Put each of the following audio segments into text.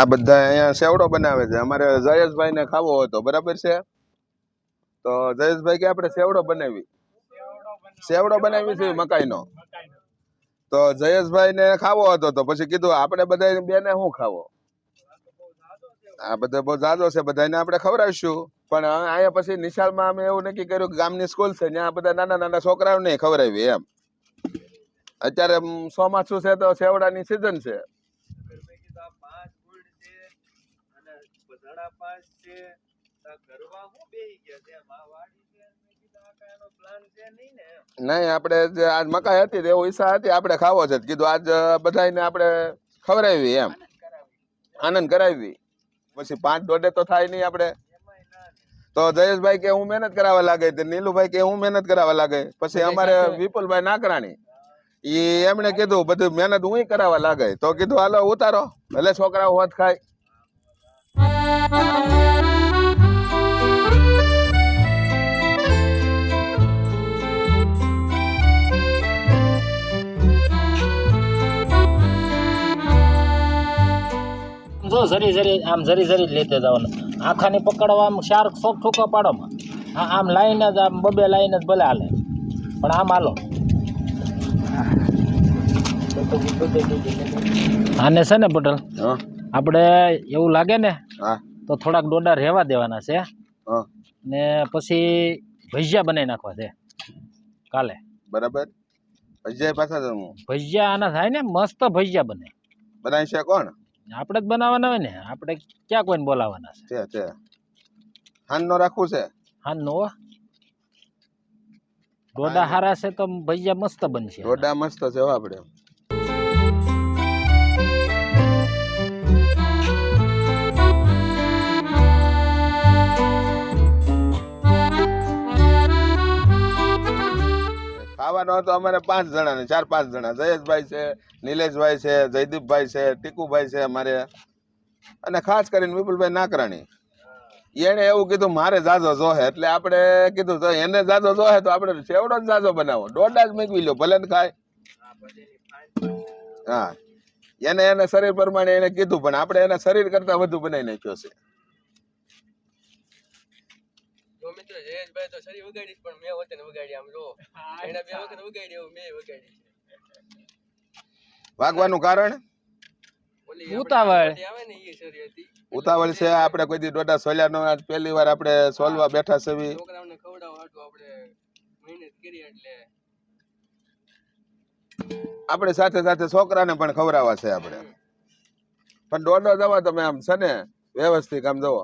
આ બધા અહીંયા સેવડો બનાવે છે. અમારે જયેશભાઈ ને ખાવો હતો. બરાબર છે? તો જયેશભાઈ કે આપણે સેવડો બનાવી? સેવડો બનાવી છે મકાઈનો? તો જયેશભાઈ ને ખાવો હતો તો પછી કીધું, આપણે બધા બેને શું ખાવો? આ બધા બહુ જાજો છે. બધાને આપણે ખવડાવીશું. પણ અહીંયા પછી નિશાળમાં અમે એવું નક્કી કર્યું કે ગામની સ્કૂલ છે, ત્યાં બધા નાના નાના છોકરાઓને ખવડાવી એમ. અત્યારે ચોમાસું છે તો સેવડાની સિઝન છે પાંચ ફૂડ છે અને બધાડા પાંચ છે તો ઘરવા હું બેહી ગયા છે એમ આ વાડી છે મેં કીધું આ કાંઈ એનો પ્લાન છે નહીં ને આપણે જે આજ મકાઈ હતી તો એવો ઈચ્છા હતી આપણે ખાવો છે. કીધું આજ બધાને આપણે ખવડાવી એમ. આનંદ કરાવી. પછી પાંચ દોઢે તો થાય નહીં આપણે. તો જયેશભાઈ કે હું મહેનત કરાવવા લાગે તો નીલુભાઈ કે હું મહેનત કરાવવા લાગે પછી અમારે વિપુલભાઈ નાકરાણી ઈ એમણે કીધું બધું મહેનત હું કરાવવા લાગે તો કીધું હાલો ઉતારો. ભલે છોકરાઓ હોત ખાય. જો જરી જરી આમ જરી જરી જ લેતે જવાનું આખાને પકડવા આમ શાર્ક શોખ ઠોકા પાડોમાં આ આમ લાઈને જ આમ બબે લાઈને જ ભલે હાલે. પણ આમ હાલો. આને છે ને પટેલ હા. આપણે એવું લાગે ને હા. તો થોડાક ડોડા રહેવા દેવાના છે. ને પછી ભજીયા બનાવી નાખવા છે. કાલે. બરાબર. ભજીયા પાછા ભજીયા આના થાય ને મસ્ત ભજીયા બને. બનાવી છે કોણ? આપણે જ બનાવવાના હોય ને આપણે ક્યાં કોઈને બોલાવવાના છે? છે તે હાન નો રાખવું છે? હા નો ડોડા હારા છે તો ભજીયા મસ્ત બનશે રોડા મસ્ત છે આપણે. ખાવાનો હતો, અમારે પાંચ જણા ને ચાર પાંચ જણા. જયેશભાઈ છે, નિલેશભાઈ છે, જયદીપભાઈ છે, ટીકુભાઈ છે અમારે. અને ખાસ કરીને વિપુલભાઈ નાકરાણી. એને એવું કીધું, મારે જાજો જોહે. એટલે આપણે કીધું, તો એને જાજો જોહે તો આપણે સેવડો જ જાજો બનાવો. દોડા જ મૂકવી લો ભલે ખાય. હા. એને એને શરીર પ્રમાણે એને કીધું, પણ આપણે એને શરીર કરતા વધુ બનાવી નાખ્યો છે. જો મિત્રો જયેશભાઈ તો સરી વગાડી પણ મેં હોતે વગાડી આમ જો. એના બે વખત વગાડી એવું મેં વગાડી છે. વાગવાનું કારણ? ઉતાવળ. પાર્ટી આવે ને એ સરી હતી. ઉતાવળ છે આપણે કોઈ દી ડોડા સોલ્યા નો પહેલી વાર આપણે સોલવા બેઠા છે બી. છોકરાઓને ખવડાવવા હાટું આપણે મહેનત કરી એટલે. આપણે સાથે સાથે છોકરાને પણ ખવડાવવા છે આપણે. પણ દોડો જવા તમે આમ છે ને વ્યવસ્થિત આમ જવો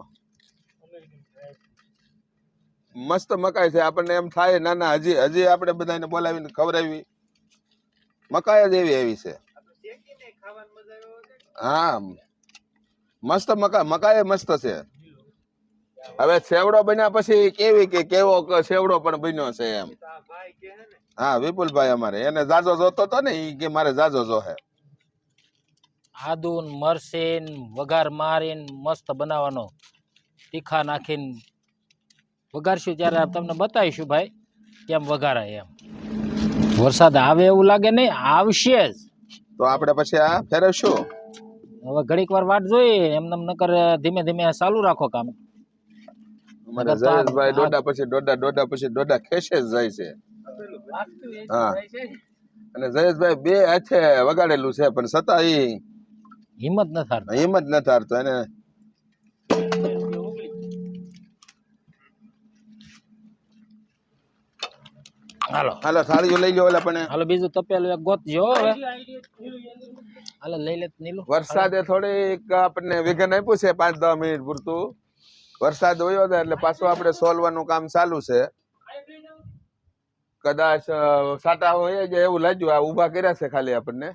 મસ્ત મકાઈ છે. આપણને એમ થાય, ના ના, હજી હજી આપણે બધાને બોલાવીને ખવડાવી. મકાઈ જ એવી એવી છે. હા મસ્ત મકા, મકાઈ મસ્ત છે. હવે સેવડો બન્યા પછી કેવી કે, કેવો સેવડો પણ બન્યો છે એમ. હે, વિપુલભાઈ અમારે. એને જાજો જોતો તો ને, ઈ કે મારે જાજો જોહે. આદુન, મરસીન, વઘાર મારીને મસ્ત બનાવવાનો. તીખા નાખીને વઘારશું ત્યારે તમને બતાવીશું ભાઈ કેમ વઘારાય એમ. વરસાદ આવે એવું લાગે નહીં આવશે જ. તો આપણે પછી આ ફેરવશું હવે ઘડીક વાર વાટ જોઈએ એમને નકર ધીમે ધીમે ચાલુ રાખો કામ. આ- જયેશભાઈ ડોડા પછી ડોડા ડોડા પછી ડોડા ખેસે જ જાય છે. હા. ને. અને જયેશભાઈ બે હાથે વગાડેલું છે પણ છતાં હિંમત ન થારતા હિંમત નથી હારતો એને હાલો. હાલો થાળીઓ લઈ લો ઓલા પણ. હાલો બીજું તપેલું એક ગોતજો હવે. હાલો લઈ લે નીલું. વરસાદે થોડીક આપણને વિઘન આપ્યું છે પાંચ દસ મિનિટ પૂરતું. વરસાદ હોયો જાય એટલે પાછું આપણે સોલવાનું કામ ચાલુ છે. કદાચ સાટા હોય જે એવું લાગ્યું આ ઊભા કર્યા છે ખાલી આપણને.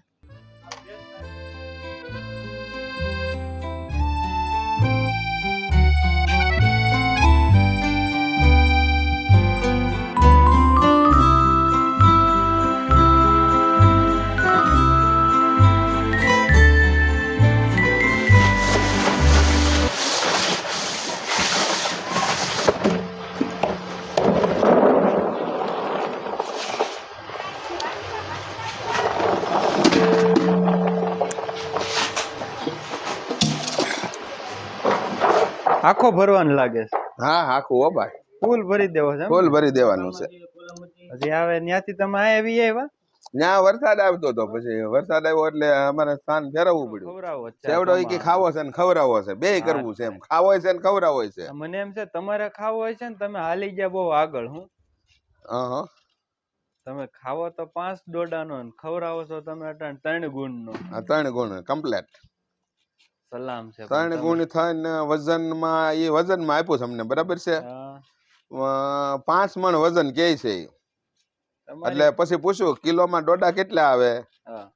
આખો ભરવાનું લાગે છે. હા આખું હો ભાઈ. ફૂલ ભરી દેવો છે ફૂલ ભરી દેવાનું છે. હજી આવે ત્યાંથી તમે આવી આવ્યા? ત્યાં વરસાદ આવતો હતો પછી વરસાદ આવ્યો એટલે અમારે સ્થાન ફેરવવું પડ્યું. ખવડાવો સેવડો કે ખાવો છે ને ખવડાવો છે. બે કરવું છે એમ. ખાવો છે ને ખવડાવો છે. મને એમ છે તમારે ખાવો હોય છે ને તમે હાલી ગયા બહુ આગળ હું. હા તમે ખાવો તો પાંચ દોડાનો ને ખવડાવો છો તમે ત્રણ ગુણનો. આ ત્રણ ગુણ કમ્પ્લેટ સલામ છે ત્રણ ગુણ થઈને વજનમાં એ વજનમાં આપ્યું તમને બરાબર છે? પાંચ મણ વજન કે છે. એટલે પછી પૂછ્યું કિલોમાં ડોડા કેટલા આવે?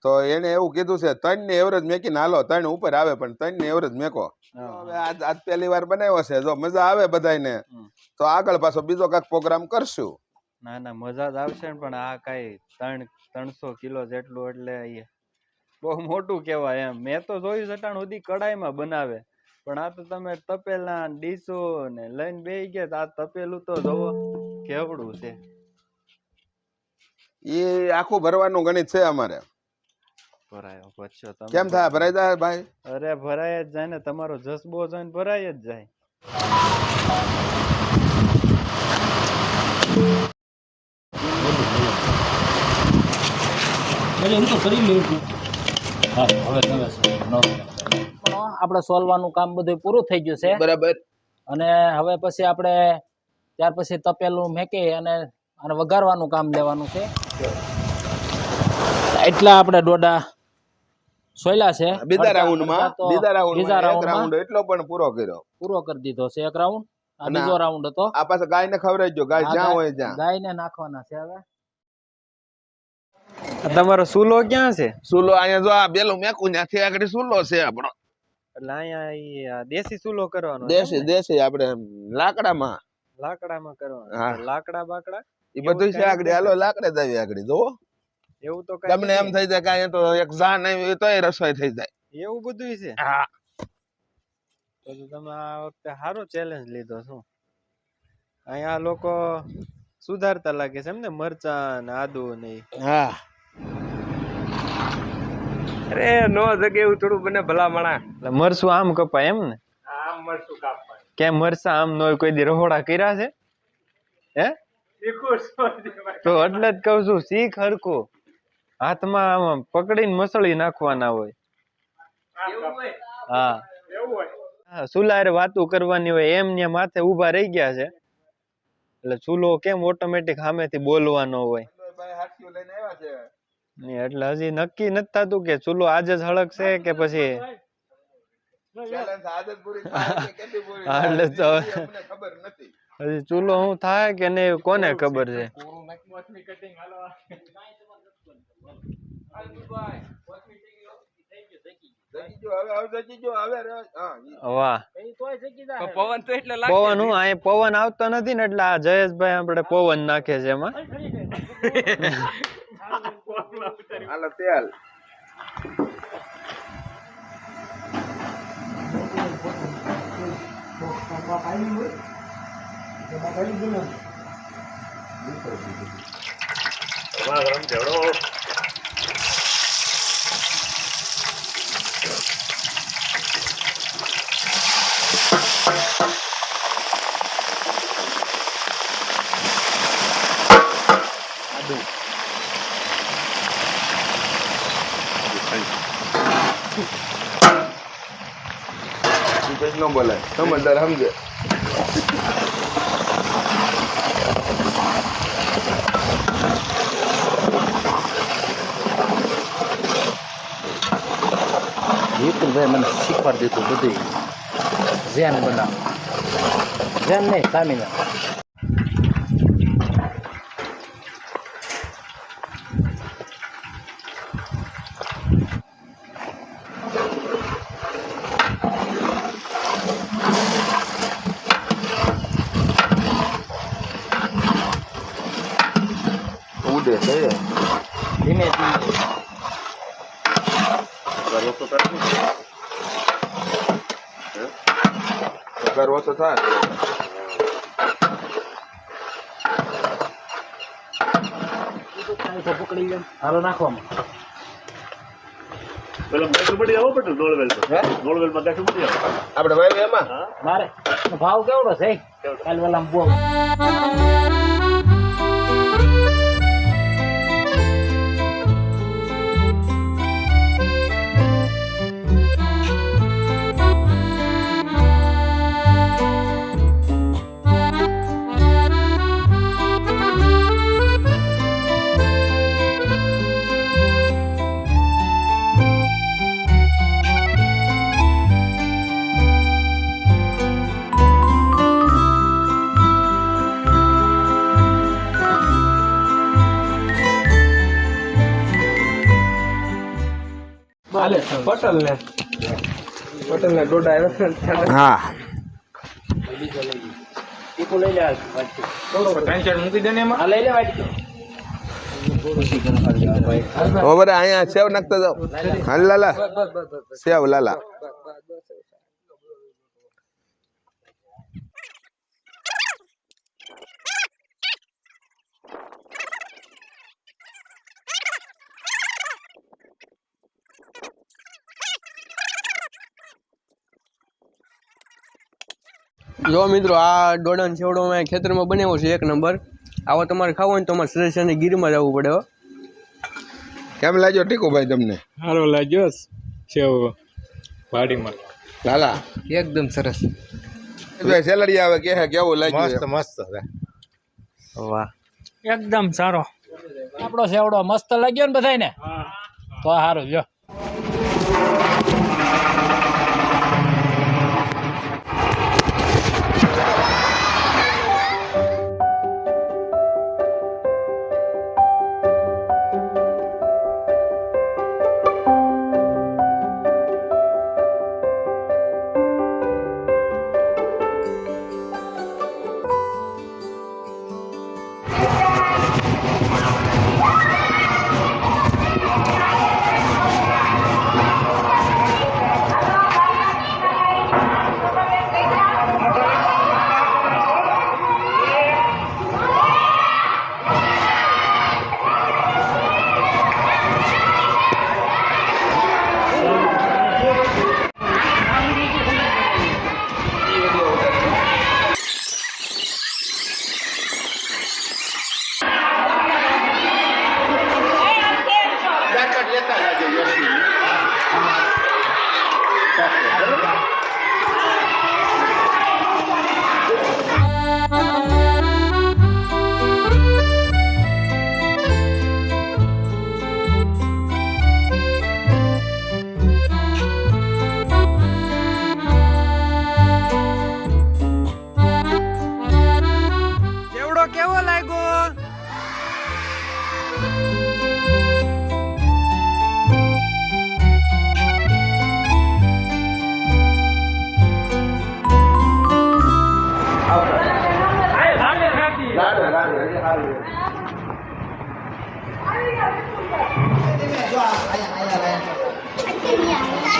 તો એને એવું કીધું છે ત્રણની એવરેજ મેકીને હાલો ત્રણ ઉપર આવે પણ ત્રણની એવરેજ મેકો. હવે આજ આજ પહેલી વાર બનાવ્યો છે જો મજા આવે બધાને. તો આગળ પાછો બીજો કાંઈક પ્રોગ્રામ કરશું. ના ના મજા જ આવશે પણ આ કઈ ત્રણ ત્રણસો કિલો જેટલું એટલે બહુ મોટું કહેવાય એમ. મેં તો જોયું છે અટાણ સુધી કડાઈમાં બનાવે. પણ આ તો તમે તપેલા ડીશો ડીસો ને લઈને બે ગયા તો આ તપેલું તો જોવો કેવડું છે. એ આખું ભરવાનું ગણિત છે અમારે. ભરાયો પછી તમે કેમ થાય? ભરાઈ જાય ભાઈ? અરે ભરાય જ જાય ને તમારો જસબો જોઈને ભરાય જ જાય. એટલે હું તો કરી લઉં છું. આપણે સોલવાનું કામ બધું પૂરું થઈ ગયું છે. બરાબર. અને હવે પછી આપણે ત્યાર પછી તપેલું મેકી અને અને વઘારવાનું કામ લેવાનું છે. એટલા આપણે ડોડા સોયલા છે. બીજા રાઉન્ડમાં બીજા રાઉન્ડ બીજા રાઉન્ડ એટલો પણ પૂરો કર્યો. પૂરો કરી દીધો છે એક રાઉન્ડ. આ બીજો રાઉન્ડ હતો. આ પાસે ગાયને ખવડાવી ગાય જ્યાં ગાય- હોય ત્યાં. ગાયને નાખવાના છે હવે. તમારો સુલો ક્યાં છે? સુલો અહીંયા જો આ બેલું મેકું ત્યાંથી આગળ સુલો છે આપણો. એટલે અહીંયા દેશી સુલો કરવાનો દેશી દેશી આપણે લાકડામાં. લાકડામાં કરવાનો હા. લાકડા બાકડા? એ બધું છે આગળ હાલો લાકડે જ આવી આગળ જોવો. એવું તો કાંઈ તમને એમ થઈ જાય કે અહીંયા તો એક જાન આવી તોય રસોઈ થઈ જાય. એવું બધું છે? હા. તો તમે આ વખતે સારો ચેલેન્જ લીધો શું? અહીંયા લોકો સુધારતા લાગે છે એમ ને મરચા ને આદુ ને હા. અરે નો જગે એવું થોડું બને ભલા મણા એટલે મરચું આમ કપાય એમ ને? આમ મરચું કાપવા કેમ મરચા આમ નો કોઈ દી રહોડા કર્યા છે? હે? શીખું તો એટલે જ કહું છું શીખ હરકો હાથમાં આમ પકડીને મસળી નાખવાના હોય. હા એવું હોય? હા. સુલારે વાતું કરવાની હોય એમ ને માથે ઊભા રહી ગયા છે. એટલે ચૂલો કેમ ઓટોમેટિક સામેથી બોલવાનો હોય? એટલે હજી નક્કી નથી થતું કે ચૂલો આજે જ હળકશે કે પછી એટલે તો હજી ચૂલો શું થાય કે નહીં કોને ખબર છે? હા, પવન તો એટલે પવન હું અહીં પવન આવતો નથી ને એટલે આ જયેશભાઈ આપણે પવન નાખે છે એમાં. comercial. Terima jauh. બોલાય. સમજદાર સમજે. ભાઈ મને શીખવાડી દીધું બધું ઝેન બનાવ. ઝેન નહીં સ્ટામિના ઉડે છે ધીમે ધીમે થાય? હે? પગાર ઓછો થાય પકડી લે હાલો નાખવામાં પેલા ગાંઠું પડી આવો પટેલ નોળવેલ નોળવેલમાં ગાંઠું પડી આવો આપણે ભાઈ એમાં મારે ભાવ કેવડો છે કાલ વેલા બહુ પટેલ ને પટેલ ને ડોડા આવ્યો હા લઈ લે હાલ, વાટકી. મૂકી દે ને એમાં. આ લઈ લે વાટકી. હવે અહીંયા સેવ નાખતા જાઓ. હાલ લાલા. સેવ લાલા. જો મિત્રો આ દોડન છેવડો સેવડો અમે ખેતરમાં બનાવ્યો છે એક નંબર. આવો તમારે ખાવો હોય ને તો અમારે સરેસાની ગીરમાં જવું પડે હો. કેમ લાગ્યો ટીકુભાઈ તમને? સારો લાગ્યો સેવ વાડીમાં. લાલા? એકદમ સરસ. સેલરી આવે કે કેવું લાગ્યું મસ્ત વાહ. એકદમ સારો. આપણો સેવડો મસ્ત લાગ્યો ને બધાને તો સારું જો.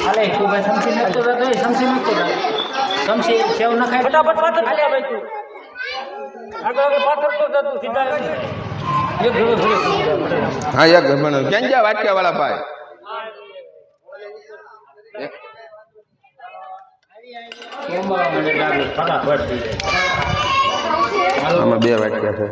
હાલે તું ભાઈ સમસી નાખતો હતો એ સમસી નાખતો હતો સમસી સેવ ન ખાય ફટાફટ પાથર હાલ્યા ભાઈ તું આગળ આગળ પાથર તો જતું સીધા હા એક પણ ક્યાં ગયા વાટક્યા વાળા ભાઈ આમાં બે વાટક્યા છે.